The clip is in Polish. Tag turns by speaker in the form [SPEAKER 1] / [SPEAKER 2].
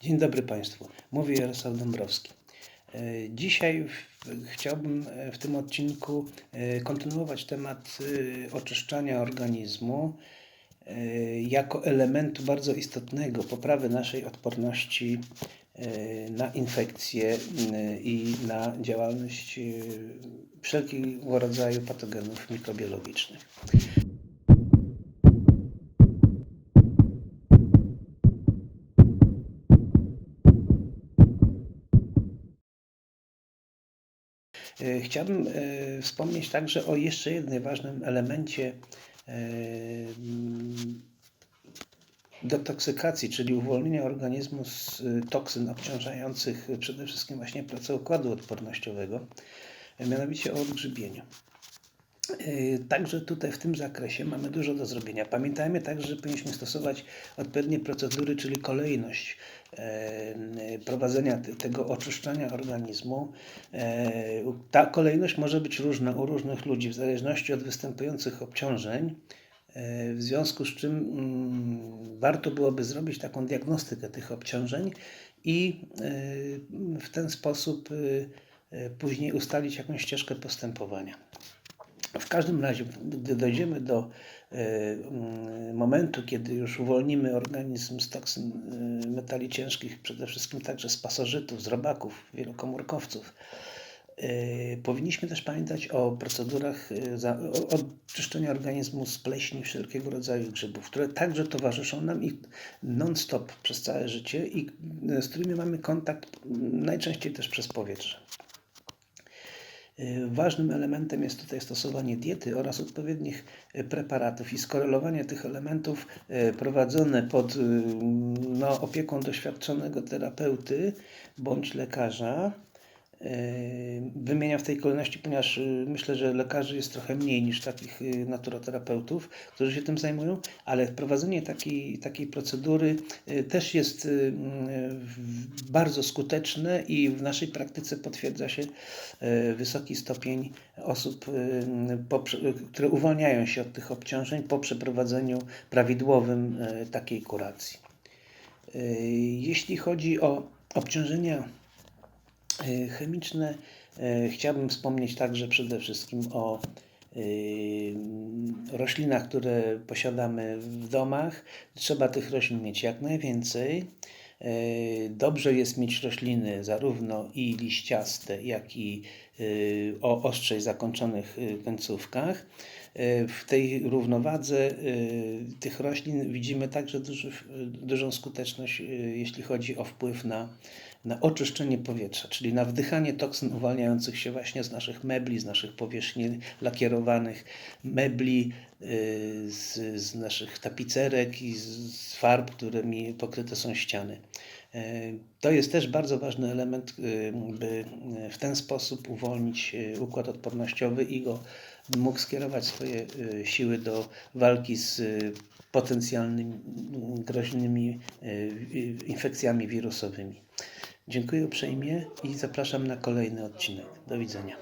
[SPEAKER 1] Dzień dobry Państwu. Mówi Jarosław Dąbrowski. E, Dzisiaj chciałbym e, w tym odcinku e, kontynuować temat oczyszczania organizmu jako elementu bardzo istotnego poprawy naszej odporności na infekcje i na działalność wszelkiego rodzaju patogenów mikrobiologicznych. Chciałbym e, wspomnieć także o jeszcze jednym ważnym elemencie e, mm, detoksykacji, czyli uwolnienia organizmu z e, toksyn obciążających przede wszystkim właśnie pracę układu odpornościowego, e, mianowicie o odgrzybieniu. E, Także tutaj w tym zakresie mamy dużo do zrobienia. Pamiętajmy także, że powinniśmy stosować odpowiednie procedury, czyli kolejność e, prowadzenia te- tego oczyszczania organizmu. E, Ta kolejność może być różna u różnych ludzi w zależności od występujących obciążeń. W związku z czym mm, warto byłoby zrobić taką diagnostykę tych obciążeń i w ten sposób później ustalić jakąś ścieżkę postępowania. W każdym razie, gdy dojdziemy do e, mm, momentu, kiedy już uwolnimy organizm z toksyn e, metali ciężkich, przede wszystkim także z pasożytów, z robaków, wielokomórkowców, e, powinniśmy też pamiętać o procedurach oczyszczenia organizmu z pleśni wszelkiego rodzaju grzybów, które także towarzyszą nam i non-stop przez całe życie i z którymi mamy kontakt najczęściej też przez powietrze. Y, Ważnym elementem jest tutaj stosowanie diety oraz odpowiednich y, preparatów i skorelowanie tych elementów y, prowadzone pod no, opieką doświadczonego terapeuty bądź lekarza. Y, Wymieniam w tej kolejności, ponieważ y, myślę, że lekarzy jest trochę mniej niż takich y, naturoterapeutów, którzy się tym zajmują, ale wprowadzenie takiej, takiej procedury też jest bardzo skuteczne i w naszej praktyce potwierdza się wysoki stopień osób, które uwalniają się od tych obciążeń po przeprowadzeniu prawidłowym takiej kuracji. Jeśli chodzi o obciążenia chemiczne, y, chciałbym wspomnieć także przede wszystkim o y, roślinach, które posiadamy w domach. Trzeba tych roślin mieć jak najwięcej. Dobrze jest mieć rośliny zarówno i liściaste, jak i o ostrzej zakończonych końcówkach. W tej równowadze tych roślin widzimy także duży, dużą skuteczność, jeśli chodzi o wpływ na, na oczyszczenie powietrza, czyli na wdychanie toksyn uwalniających się właśnie z naszych mebli, z naszych powierzchni lakierowanych, mebli, y, z, z naszych tapicerek i z, farb, którymi pokryte są ściany. E, To jest też bardzo ważny element, y, by y, w ten sposób uwolnić y, układ odpornościowy i go mógł skierować swoje y, siły do walki z y, potencjalnymi groźnymi y, y, infekcjami wirusowymi. Dziękuję uprzejmie i zapraszam na kolejny odcinek. Do widzenia.